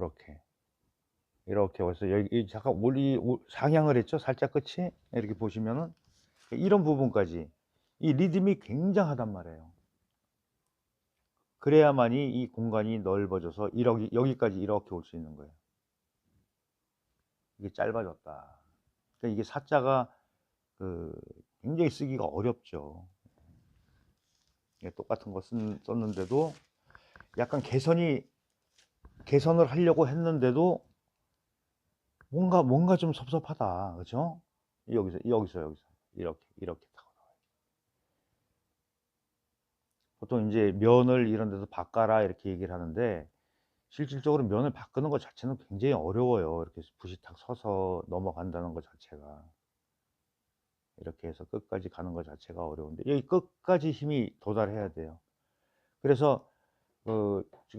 이렇게. 이렇게 해서 여기 이 잠깐 올리 올- 상향을 했죠? 살짝 끝이? 이렇게 보시면은 이런 부분까지. 이 리듬이 굉장하단 말이에요. 그래야만이 이 공간이 넓어져서 이렇게 여기까지 이렇게 올 수 있는 거예요. 이게 짧아졌다. 그러니까 이게 사자가 그 굉장히 쓰기가 어렵죠. 예, 똑같은 거 쓴, 썼는데도 약간 개선이 개선을 하려고 했는데도 뭔가 뭔가 좀 섭섭하다. 그죠 여기서 여기서 여기서. 이렇게 이렇게 타고 나와요. 보통 이제 면을 이런 데서 바꿔라 이렇게 얘기를 하는데 실질적으로 면을 바꾸는 것 자체는 굉장히 어려워요. 이렇게 붓이 탁 서서 넘어간다는 것 자체가. 이렇게 해서 끝까지 가는 것 자체가 어려운데 여기 끝까지 힘이 도달해야 돼요. 그래서 그